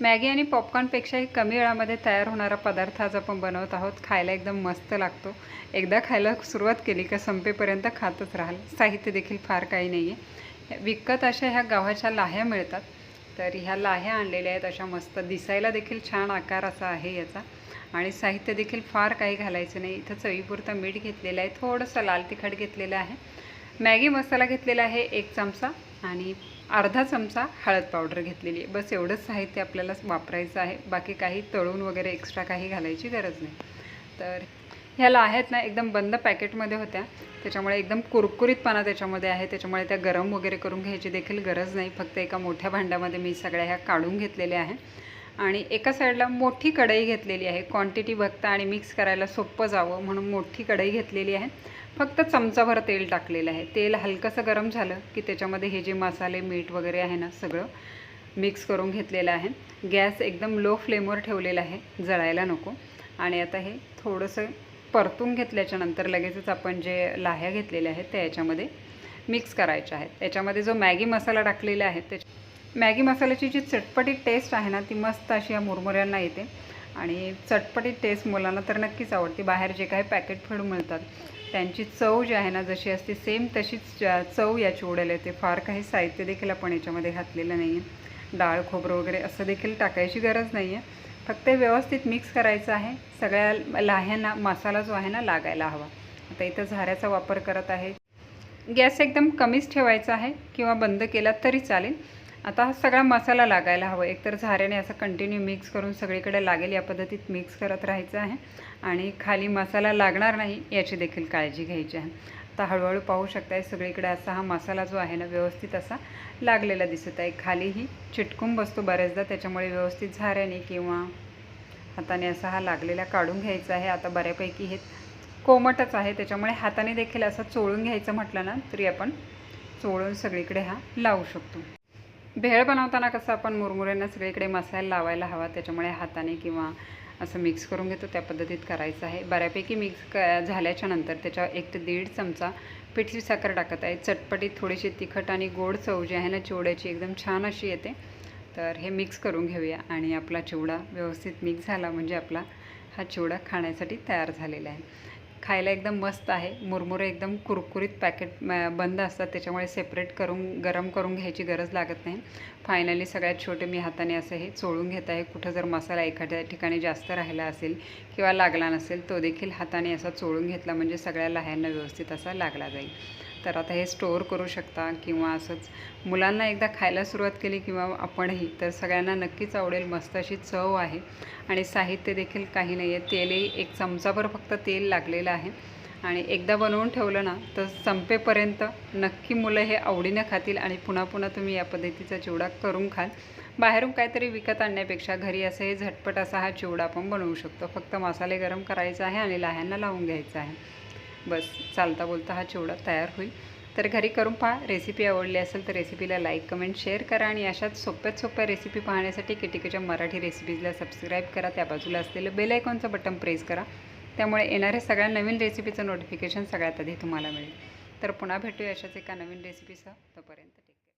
Maggi आणि पॉपकॉर्नपेक्षाही कमी वेळामध्ये तयार होणारा पदार्थ आज आपण बनवत आहोत. खायला एकदम मस्त लागतो. एकदा खायला सुरुवात केली का संपेपर्यंत खातच राहाल. साहित्य देखील फार काही नाही आहे विकत अशा ह्या गव्हाच्या लाह्या मिळतात. तर ह्या लाह्या आणलेल्या आहेत. अशा मस्त दिसायला देखील छान आकार असा आहे याचा. आणि साहित्य देखील फार काही घालायचं नाही. इथं चवीपुरतं मीठ घेतलेलं आहे. थोडंसं लाल तिखट घेतलेलं आहे. मॅगी मसाला घेतलेला आहे एक चमचा. आणि अर्धा चमचा हळद पावडर घेतलेली आहे. बस एवढंच साहित्य आपल्याला वापरायचं आहे. बाकी काही तळून वगैरे एक्स्ट्रा काही घालायची गरज नाही. तर ह्याला आहेत ना एकदम बंद पॅकेटमध्ये होत्या. त्याच्यामुळे एकदम कुरकुरीतपणा त्याच्यामध्ये आहे त्याच्यामुळे त्या गरम वगैरे करून घ्यायची देखील गरज नाही. फक्त एका मोठ्या भांड्यामध्ये मी सगळ्या ह्या काढून घेतलेल्या आहे. आणि एका साईडला मोठी कढई घेतलेली आहे. क्वांटिटी बघता आणि मिक्स करायला सोपं जावं म्हणून मोठी कढई घेतलेली आहे. फक्त चमचाभर तेल टाकलेलं आहे. तेल हलकंसं गरम झालं की त्याच्यामध्ये हे जे मसाले मीठ वगैरे आहे ना सगळं मिक्स करून घेतलेलं आहे. गॅस एकदम लो फ्लेमवर ठेवलेला आहे. जळायला नको. आणि आता हे थोडंसं परतून घेतल्याच्यानंतर लगेचच आपण जे लाह्या घेतलेल्या आहेत त्या याच्यामध्ये मिक्स करायच्या आहेत. याच्यामध्ये जो मॅगी मसाला टाकलेला आहे त्याच्या मॅगी मसाल्याची जी चटपटीत टेस्ट आहे ना ती मस्त अशी या मुरमुऱ्यांना येते. आणि चटपटीत टेस्ट मुलांना तर नक्कीच आवडते. बाहेर जे काही पॅकेट फूड मिळतात त्यांची चव जी आहे ना जशी असते सेम तशीच चव या चिवड्याला येते. फार काही साहित्य देखील आपण याच्यामध्ये घातलेलं नाही आहे डाळ खोबरं वगैरे असं देखील टाकायची गरज नाही आहे फक्त व्यवस्थित मिक्स करायचं आहे. सगळ्या लाह्यांना मसाला जो आहे ना लागायला हवा. आता इथं झाऱ्याचा वापर करत आहे. गॅस एकदम कमीच ठेवायचा आहे. किंवा बंद केला तरी चालेल. आता हा सगळा मसाला लागायला हवा. एकतर झाऱ्याने असं कंटिन्यू मिक्स करून सगळीकडे लागेल या पद्धतीत मिक्स करत राहायचं आहे. आणि खाली मसाला लागणार नाही याची देखील काळजी घ्यायची आहे. आता हळूहळू पाहू शकताय सगळीकडे असा हा मसाला जो आहे ना व्यवस्थित असा लागलेला दिसत आहे. खालीही चिटकून बसतो बऱ्याचदा त्याच्यामुळे व्यवस्थित झाऱ्याने किंवा हाताने असा हा लागलेला काढून घ्यायचा आहे. आता बऱ्यापैकी हे कोमटच आहे त्याच्यामुळे हाताने देखील असं चोळून घ्यायचं म्हटलं ना तरी आपण चोळून सगळीकडे हा लावू शकतो. भेळ बनवताना कसं आपण मुरमुऱ्यांना सगळीकडे मसाला लावायला हवा त्याच्यामुळे हाताने किंवा असं मिक्स करून घेतो त्या पद्धतीत करायचं आहे. बऱ्यापैकी मिक्स क झाल्याच्यानंतर त्याच्या एक ते दीड चमचा पिठी साखर टाकत आहे. चटपटीत थोडीशी तिखट आणि गोड चव जी आहे ना चिवड्याची एकदम छान अशी येते. तर हे मिक्स करून घेऊया आणि आपला चिवडा व्यवस्थित मिक्स झाला म्हणजे आपला हा चिवडा खाण्यासाठी तयार झालेला आहे. खायला एकदम मस्त आहे. मुरमुरे एकदम कुरकुरीत पॅकेट बंद असतात. त्याच्यामुळे सेपरेट करून गरम करून घ्यायची गरज लागत नाही. फायनली सगळ्यात छोटे मी हाताने असं हे चोळून घेत आहे. कुठं जर मसाला एखाद्या ठिकाणी जास्त राहिला असेल किंवा लागला नसेल तो देखील हाताने असा चोळून घेतला म्हणजे सगळ्या लह्यांना व्यवस्थित असा लागला जाईल. तर आता हे स्टोअर करू शकता किंवा असंच. मुलांना एकदा खायला सुरुवात केली किंवा आपणही तर सगळ्यांना नक्कीच आवडेल. मस्त अशी चव आहे. आणि साहित्य देखील काही नाही आहे तेलही एक चमचाभर फक्त तेल लागलेलं आहे. आणि एकदा बनवून ठेवलं ना तर संपेपर्यंत नक्की मुलं हे आवडीनं खातील आणि पुन्हा पुन्हा तुम्ही या पद्धतीचा चिवडा करून खाल. बाहेरून काहीतरी विकत आणण्यापेक्षा घरी असं हे झटपट असा हा चिवडा आपण बनवू शकतो. फक्त मसाले गरम करायचा आहे आणि लाह्यांना लावून घ्यायचा आहे. बस चालता बोलता हा चिवडा तयार होईल. तर घरी करून पहा रेसिपी आवडली असेल तर रेसिपीला लाईक कमेंट शेअर करा आणि अशाच सोप्यात सोप्या रेसिपी पाहण्यासाठी किटिकेच्या मराठी रेसिपीजला सबस्क्राईब करा. त्या बाजूला असलेलं बेल आयकॉनचं बटन प्रेस करा. त्यामुळे येणाऱ्या सगळ्या नवीन रेसिपीचं नोटिफिकेशन सगळ्यात आधी तुम्हाला मिळेल. तर पुन्हा भेटूया अशाच एका नवीन रेसिपीसह तोपर्यंत